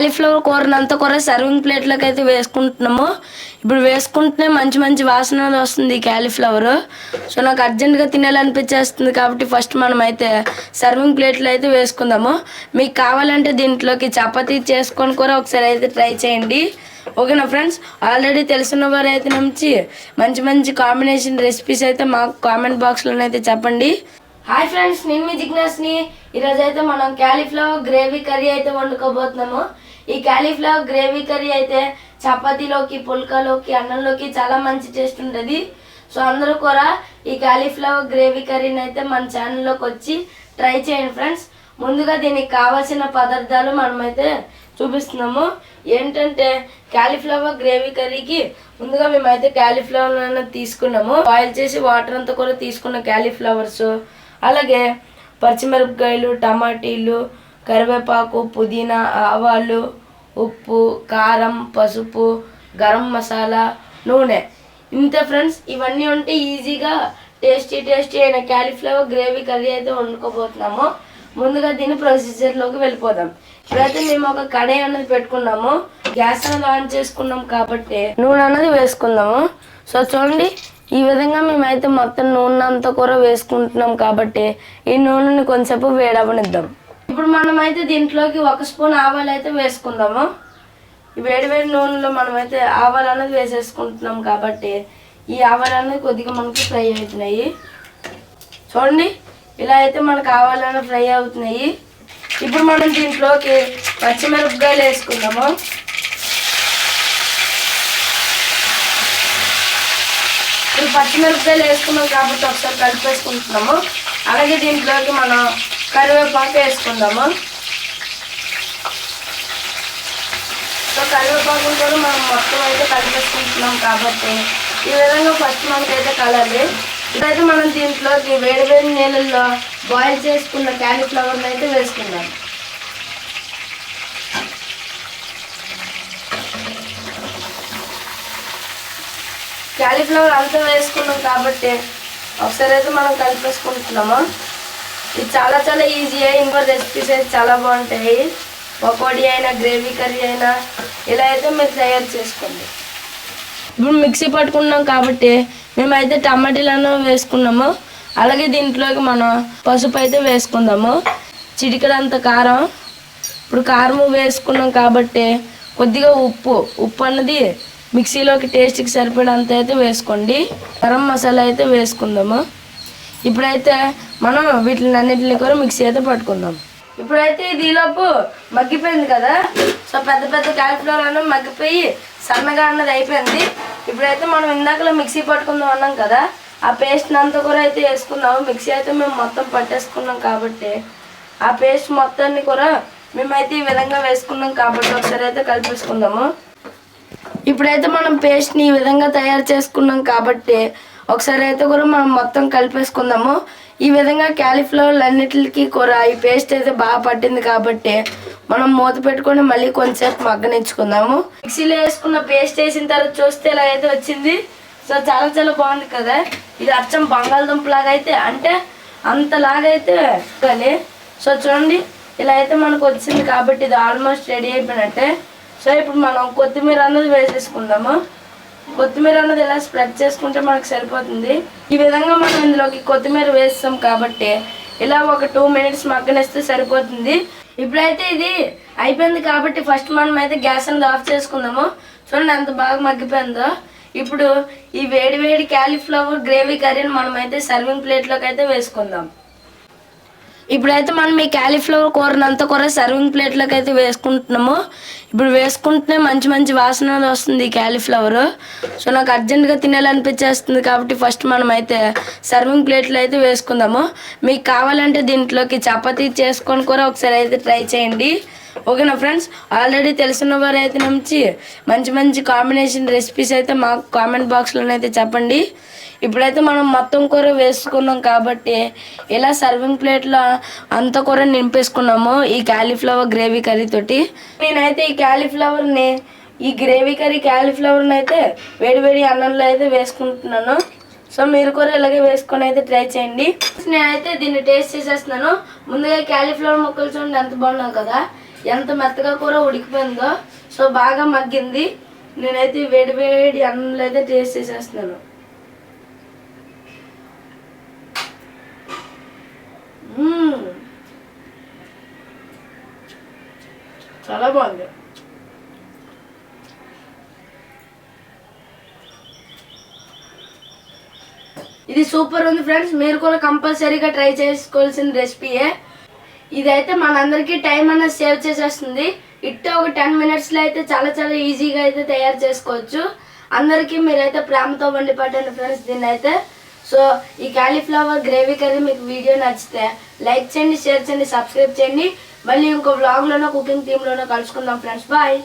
Cauliflower కూరని అంతా కూర సర్వింగ్ ప్లేట్లోకి అయితే వేసుకుంటున్నాము. ఇప్పుడు వేసుకుంటేనే మంచి మంచి వాసన వస్తుంది ఈ కాలీఫ్లవర్. సో నాకు అర్జెంటుగా తినాలనిపించేస్తుంది కాబట్టి ఫస్ట్ మనం అయితే సర్వింగ్ ప్లేట్లో అయితే వేసుకుందాము. మీకు కావాలంటే దీంట్లోకి చపాతీ చేసుకొని కూడా ఒకసారి అయితే ట్రై చేయండి. ఓకేనా ఫ్రెండ్స్ ఆల్రెడీ తెలిసిన వారు అయితే నుంచి మంచి మంచి కాంబినేషన్ రెసిపీస్ అయితే మాకు కామెంట్ బాక్స్లోనైతే చెప్పండి. హాయ్ ఫ్రెండ్స్ నేను మీ జిగ్నాస్ని ఈరోజు అయితే మనం క్యాలీఫ్లవర్ గ్రేవీ కర్రీ అయితే వండుకోబోతున్నాము. ఈ క్యాలీఫ్లవర్ గ్రేవీ కర్రీ అయితే చపాతీలోకి పుల్కాలోకి అన్నంలోకి చాలా మంచి టేస్ట్ ఉంటుంది. సో అందరూ కూడా ఈ క్యాలీఫ్లవర్ గ్రేవీ కర్రీని అయితే మన ఛానల్లోకి వచ్చి ట్రై చేయండి ఫ్రెండ్స్. ముందుగా దీనికి కావాల్సిన పదార్థాలు మనమైతే చూపిస్తున్నాము. ఏంటంటే క్యాలీఫ్లవర్ గ్రేవీ కర్రీకి ముందుగా మేమైతే క్యాలీఫ్లవర్ తీసుకున్నాము. బాయిల్ చేసి వాటర్ అంతా కూడా తీసుకున్న క్యాలీఫ్లవర్స్. అలాగే పచ్చిమిరపకాయలు టమాటీలు కరివేపాకు పుదీనా ఆవాలు ఉప్పు కారం పసుపు గరం మసాలా నూనె. ఇంతే ఫ్రెండ్స్ ఇవన్నీ ఉంటే ఈజీగా టేస్టీ టేస్టీ అయిన క్యాలీఫ్లవర్ గ్రేవీ కర్రీ అయితే వండుకోబోతున్నాము. ముందుగా దీని ప్రొసీజర్లోకి వెళ్ళిపోదాం. ఇప్పుడైతే మేము ఒక కడాయి అన్నది పెట్టుకున్నాము. గ్యాస్ అనేది ఆన్ చేసుకున్నాం కాబట్టి నూనె అన్నది వేసుకుందాము. సో చూడండి ఈ విధంగా మేమైతే మొత్తం నూనె అంతా కూర వేసుకుంటున్నాం కాబట్టి ఈ నూనెని కొంచెంసేపు వేడవనిద్దాం. ఇప్పుడు మనం అయితే దీంట్లోకి ఒక స్పూన్ ఆవాలు అయితే వేసుకుందాము. ఈ వేడి వేడి నూనెలో మనమైతే ఆవాలు అనేది వేసేసుకుంటున్నాం కాబట్టి ఈ ఆవాలు అనేది కొద్దిగా మనకి ఫ్రై అవుతున్నాయి. చూడండి ఇలా అయితే మనకు ఆవాలనే ఫ్రై అవుతున్నాయి. ఇప్పుడు మనం దీంట్లోకి పచ్చిమిరపకాయలు వేసుకుందాము. ఇప్పుడు పచ్చిమిరపకాయలు వేసుకున్నాం కాబట్టి ఒకసారి కలిపేసుకుంటున్నాము. అలాగే దీంట్లోకి మనం కరివేపాకు వేసుకుందాము? సో కరివేపాకు కూడా మనం మొత్తం అయితే కలిపేసుకుంటున్నాం కాబట్టి ఈ విధంగా ఫస్ట్ మనకైతే కలాలి ఇదైతే మనం దీంట్లో వేడి వేడి నీళ్ళల్లో బాయిల్ చేసుకున్న క్యాలీఫ్లవర్ని అయితే వేసుకుందాం. క్యాలీఫ్లవర్ అంతా వేసుకున్నాం కాబట్టి ఒకసారి అయితే మనం కలిపేసుకుంటున్నాము? ఇది చాలా చాలా ఈజీ ఇంకో రెసిపీస్ అయితే చాలా బాగుంటాయి. పకోడీ అయినా గ్రేవీ కర్రీ అయినా ఇలా అయితే మీరు తయారు చేసుకోండి. ఇప్పుడు మిక్సీ పట్టుకున్నాం కాబట్టి మేమైతే టమాటీలను వేసుకున్నాము. అలాగే దీంట్లోకి మనం పసుపు అయితే వేసుకుందాము. చిటికడంత కారం. ఇప్పుడు కారం వేసుకున్నాం కాబట్టి కొద్దిగా ఉప్పు. ఉప్పు అన్నది మిక్సీలోకి టేస్ట్కి సరిపడంత అయితే వేసుకోండి. గరం మసాలా అయితే వేసుకుందాము. ఇప్పుడైతే మనం వీటిని అన్నింటిని కూడా మిక్సీ అయితే పట్టుకుందాం. ఇప్పుడైతే ఈలోపు మగ్గిపోయింది కదా? సో పెద్ద పెద్ద కాలిఫ్లవర్ అన్నం మగ్గిపోయి సన్నగా అన్నది అయిపోయింది. ఇప్పుడైతే మనం ఇందాకలో మిక్సీ పట్టుకుందాం అన్నాం కదా? ఆ పేస్ట్ అంతా కూడా అయితే వేసుకున్నాము మిక్సీ అయితే మేము మొత్తం పట్టేసుకున్నాం కాబట్టి ఆ పేస్ట్ మొత్తాన్ని కూడా మేమైతే ఈ విధంగా వేసుకున్నాం కాబట్టి ఒకసారి అయితే కలిపేసుకుందాము. ఇప్పుడైతే మనం పేస్ట్ని ఈ విధంగా తయారు చేసుకున్నాం కాబట్టి ఒకసారి అయితే కూడా మనం మొత్తం కలిపేసుకుందాము. ఈ విధంగా క్యాలీఫ్లవర్లు అన్నిటికి కూర ఈ పేస్ట్ అయితే బాగా పట్టింది కాబట్టి మనం మూత పెట్టుకొని మళ్ళీ కొంచెంసేపు మగ్గనిచ్చుకుందాము. మిక్సీలో వేసుకున్న పేస్ట్ వేసిన తర్వాత చూస్తే ఇలా అయితే వచ్చింది. సో చాలా చాలా బాగుంది కదా. ఇది అచ్చం బంగాళదుంప లాగా అయితే అంటే అంతలాగా అయితే కానీ సో చూడండి ఇలా అయితే మనకు వచ్చింది కాబట్టి ఇది ఆల్మోస్ట్ రెడీ అయిపోయినట్టే. సో ఇప్పుడు మనం కొత్తిమీర అన్నది వేసేసుకుందాము. కొత్తిమీర అన్నది ఇలా స్ప్రెడ్ చేసుకుంటే మనకు సరిపోతుంది? ఈ విధంగా మనం ఇందులోకి కొత్తిమీర వేస్తాం కాబట్టి ఇలా ఒక టూ మినిట్స్ మగ్గనిస్తే సరిపోతుంది. ఇప్పుడైతే ఇది అయిపోయింది కాబట్టి ఫస్ట్ మనం అయితే గ్యాస్ అనేది ఆఫ్ చేసుకుందాము. చూడండి ఎంత బాగా మగ్గిపోయిందో. ఇప్పుడు ఈ వేడి వేడి క్యాలీఫ్లవర్ గ్రేవీ కర్రీని మనం అయితే సర్వింగ్ ప్లేట్లోకి అయితే వేసుకుందాం. ఇప్పుడైతే మనం ఈ క్యాలీఫ్లవర్ కూరని అంతా కూడా సర్వింగ్ ప్లేట్లోకి అయితే వేసుకుంటున్నాము. ఇప్పుడు వేసుకుంటేనే మంచి మంచి వాసన వస్తుంది ఈ క్యాలీఫ్లవర్. సో నాకు అర్జెంటుగా తినాలనిపించేస్తుంది కాబట్టి ఫస్ట్ మనం అయితే సర్వింగ్ ప్లేట్లో అయితే వేసుకుందాము. మీకు కావాలంటే దీంట్లోకి చపాతీ చేసుకొని కూడా ఒకసారి అయితే ట్రై చేయండి. ఓకేనా ఫ్రెండ్స్ ఆల్రెడీ తెలిసిన వారు అయితే నుంచి మంచి మంచి కాంబినేషన్ రెసిపీస్ అయితే మాకు కామెంట్ బాక్స్లోనైతే చెప్పండి. ఇప్పుడైతే మనం మొత్తం కూర వేసుకున్నాం కాబట్టి ఇలా సర్వింగ్ ప్లేట్లో అంత కూర నింపేసుకున్నాము ఈ క్యాలీఫ్లవర్ గ్రేవీ కర్రీ తోటి. నేనైతే ఈ క్యాలీఫ్లవర్ని ఈ గ్రేవీ కర్రీ క్యాలీఫ్లవర్ని అయితే వేడివేడి అన్నంలో అయితే వేసుకుంటున్నాను. సో మీరు కూడా ఇలాగే వేసుకొని అయితే ట్రై చేయండి. నేనైతే దీన్ని టేస్ట్ చేసేస్తున్నాను. ముందుగా క్యాలీఫ్లవర్ ముక్కలు చూడండి ఎంత బాగున్నాం కదా. ఎంత మెత్తగా కూర ఉడికిపోయిందో. సో బాగా మగ్గింది. నేనైతే వేడి వేడి అన్నంలో అయితే టేస్ట్ చేసేస్తున్నాను మ్మ్. చాలా బాగుంది. ఇది సూపర్ ఉంది ఫ్రెండ్స్. మీరు కూడా కంపల్సరీగా ట్రై చేసుకోవాల్సిన రెసిపీయే ఇదైతే మనందరికీ టైం అనేది సేవ్ చేసేస్తుంది. ఇట్టే ఒక టెన్ మినిట్స్లో అయితే చాలా చాలా ఈజీగా అయితే తయారు చేసుకోవచ్చు. అందరికీ మీరైతే ప్రేమతో వండి పట్టండి ఫ్రెండ్స్. దీన్ని అయితే సో ఈ క్యాలీఫ్లవర్ గ్రేవీ కర్రీ మీకు వీడియో నచ్చితే లైక్ చేయండి షేర్ చేయండి సబ్స్క్రైబ్ చేయండి. మళ్ళీ ఇంకో బ్లాగ్లోనో కుకింగ్ థీమ్లోనో కలుసుకుందాం ఫ్రెండ్స్ బాయ్